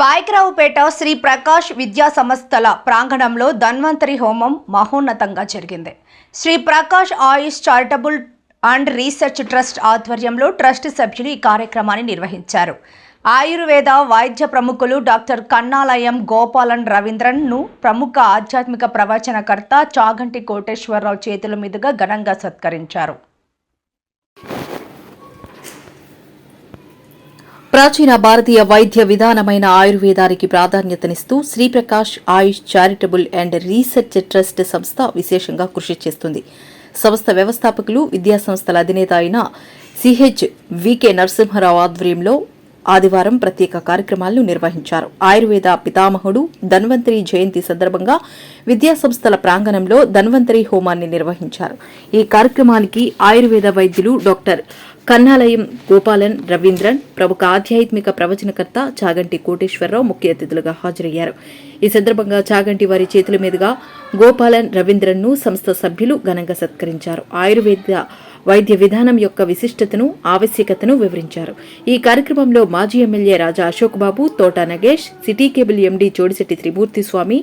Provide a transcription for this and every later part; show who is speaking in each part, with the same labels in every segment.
Speaker 1: పాయకరావుపేట శ్రీ ప్రకాష్ విద్యా సంస్థల ప్రాంగణంలో ధన్వంతరి హోమం మహోన్నతంగా జరిగింది. Sri Prakash Ayush charitable and research trust ఆధ్వర్యంలో ట్రస్ట్ సభ్యులు ఈ కార్యక్రమాన్ని నిర్వహించారు. ఆయుర్వేద వైద్య ప్రముఖులు డాక్టర్ కన్నాలయం గోపాలన్ రవీంద్రన్ను ప్రముఖ ఆధ్యాత్మిక ప్రవచనకర్త చాగంటి కోటేశ్వరరావు చేతుల మీదుగా ఘనంగా సత్కరించారు.
Speaker 2: ప్రాచీన భారతీయ వైద్య విధానమైన ఆయుర్వేదానికి ప్రాధాన్యతనిస్తూ Sriprakash Ayush charitable and research trust సంస్థ విశేషంగా కృషి చేస్తుంది. సంస్థ వ్యవస్థాపకులు విద్యాసంస్థల అధినేత అయిన సిహెచ్ వికే నరసింహారావు ఆధ్వర్యంలో ఆదివారం ప్రత్యేక కార్యక్రమాలను నిర్వహించారు. ఆయుర్వేద పితామహుడు ధన్వంతరి జయంతి సందర్భంగా విద్యాసంస్థల ప్రాంగణంలో ధన్వంతరి హోమాన్ని నిర్వహించారు. ఈ కార్యక్రమానికి ఆయుర్వేద వైద్యులు డాక్టర్ కన్నాలయం గోపాలన్ రవీంద్రన్ ప్రముఖ ఆధ్యాత్మిక ప్రవచనకర్త చాగంటి కోటేశ్వరరావు ముఖ్య అతిథులుగా హాజరయ్యారు. ఈ సందర్భంగా చాగంటి వారి చేతుల మీదుగా గోపాలన్ రవీంద్రన్ను సంస్థ సభ్యులు ఘనంగా సత్కరించారు. ఆయుర్వేద వైద్య విధానం యొక్క విశిష్టతను ఆవశ్యకతను వివరించారు. ఈ కార్యక్రమంలో మాజీ MLA Raja Ashok Babu Thota Nagesh city cable MD Jodisetti Trimurthy Swamy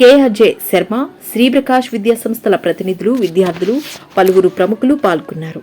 Speaker 2: KRJ Sharma Sriprakash విద్యా సంస్థల ప్రతినిధులు విద్యార్థులు పలువురు ప్రముఖులు పాల్గొన్నారు.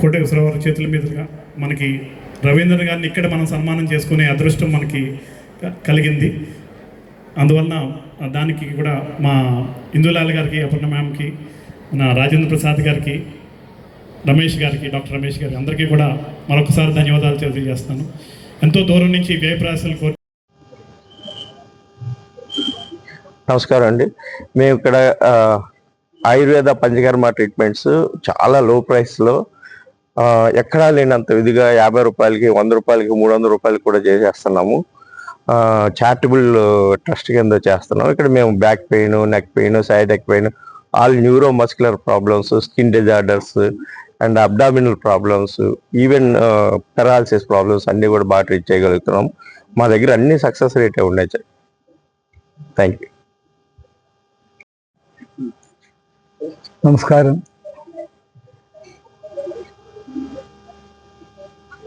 Speaker 3: కోట విశ్వరావు చేతుల మీదుగా మనకి రవీంద్ర గారిని ఇక్కడ మనం సన్మానం చేసుకునే అదృష్టం మనకి కలిగింది. అందువలన దానికి కూడా మా ఇందులాల్ గారికి అపర్ణ మ్యామ్కి మన రాజేంద్ర ప్రసాద్ గారికి రమేష్ గారికి డాక్టర్ రమేష్ గారికి అందరికీ కూడా మరొకసారి ధన్యవాదాలు తెలియజేస్తాను ఎంతో దూరం నుంచి వ్యయప్రాసలు కోరి
Speaker 4: నమస్కారం అండి. మేము ఇక్కడ ఆయుర్వేద పంచకర్మ ట్రీట్మెంట్స్ చాలా లో ప్రైస్లో ఎక్కడా లేనంత విధిగా యాభై రూపాయలకి వంద రూపాయలకి మూడు వందల రూపాయలకి కూడా చేసేస్తున్నాము. చారిటబుల్ ట్రస్ట్ కింద చేస్తున్నాం. ఇక్కడ మేము back pain neck pain sciatic pain all neuro muscular problems skin disorders and abdominal problems even paralysis problems అన్నీ కూడా బాగా ట్రీట్ చేయగలుగుతున్నాం. మా దగ్గర అన్ని సక్సెస్ రేటే ఉన్నాయి. Sir thank you
Speaker 5: Namaskaram.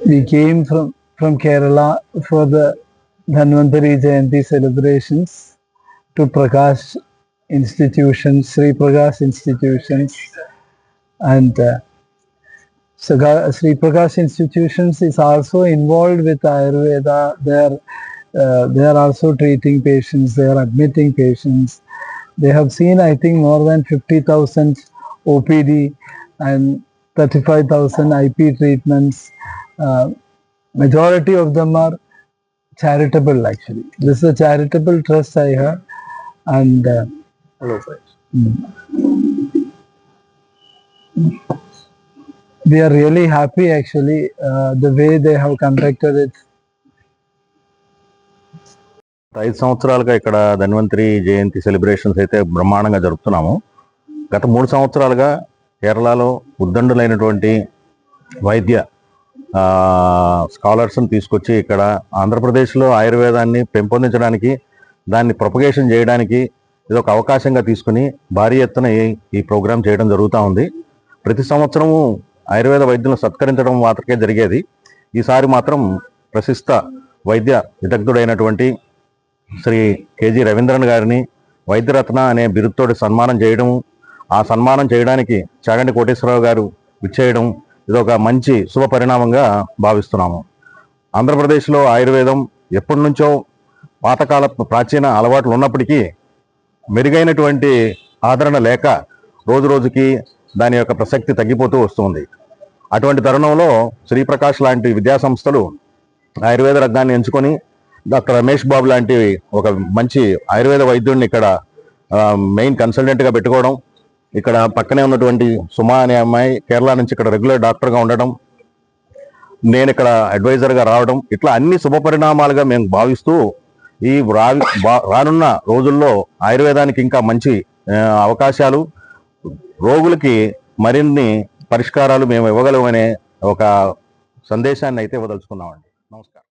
Speaker 5: We came from, from Kerala for the Dhanvantari Jayanti celebrations to Prakash institutions, Sri Prakash institutions, and uh, Sri Prakash institutions is also involved with Ayurveda. They are uh, they are also treating patients. They are admitting patients. They have seen, I think, more than 50,000 OPD and 35,000 IP treatments. Uh, majority of them are charitable, actually. This is a charitable trust I have, and uh,
Speaker 4: Hello, friends.
Speaker 5: we are really happy, actually, uh, the way they have conducted it
Speaker 6: ఐదు సంవత్సరాలుగా ఇక్కడ ధన్వంతరి జయంతి celebrations అయితే బ్రహ్మాండంగా జరుపుతున్నాము. గత మూడు సంవత్సరాలుగా కేరళలో ఉద్దండులైనటువంటి వైద్య స్కాలర్స్ని తీసుకొచ్చి ఇక్కడ ఆంధ్రప్రదేశ్లో ఆయుర్వేదాన్ని పెంపొందించడానికి దాన్ని ప్రొపగేషన్ చేయడానికి ఇది ఒక అవకాశంగా తీసుకుని భారీ ఎత్తున ఈ ప్రోగ్రాం చేయడం జరుగుతూ ఉంది. ప్రతి సంవత్సరము ఆయుర్వేద వైద్యులను సత్కరించడం మాత్రమే జరిగేది. ఈసారి మాత్రం ప్రసిద్ధ వైద్య విదగ్ధుడైనటువంటి శ్రీ కేజీ రవీంద్రన్ గారిని వైద్యరత్న అనే బిరుదుతోటి సన్మానం చేయడం ఆ సన్మానం చేయడానికి చాగంటి కోటేశ్వరరావు గారు విచ్చేయడం ఇది ఒక మంచి శుభ పరిణామంగా భావిస్తున్నాము. ఆంధ్రప్రదేశ్లో ఆయుర్వేదం ఎప్పటి నుంచో పాతకాల ప్రాచీన అలవాట్లు ఉన్నప్పటికీ మెరుగైనటువంటి ఆదరణ లేక రోజు రోజుకి దాని యొక్క ప్రసక్తి తగ్గిపోతూ వస్తుంది. అటువంటి తరుణంలో శ్రీప్రకాష్ లాంటి విద్యాసంస్థలు ఆయుర్వేద రంగాన్ని ఎంచుకొని డాక్టర్ రమేష్ బాబు లాంటి ఒక మంచి ఆయుర్వేద వైద్యుడిని ఇక్కడ మెయిన్ కన్సల్టెంట్గా పెట్టుకోవడం ఇక్కడ పక్కనే ఉన్నటువంటి సుమా అనే అమ్మాయి కేరళ నుంచి ఇక్కడ రెగ్యులర్ డాక్టర్గా ఉండడం నేను ఇక్కడ అడ్వైజర్గా రావడం ఇట్లా అన్ని శుభ పరిణామాలుగా మేము భావిస్తూ ఈ రా బా- రానున్న రోజుల్లో ఆయుర్వేదానికి ఇంకా మంచి అవకాశాలు రోగులకి మరిన్ని పరిష్కారాలు మేము ఇవ్వగలమనే ఒక సందేశాన్ని అయితే ఇవ్వదలుచుకున్నామండి. నమస్కారం.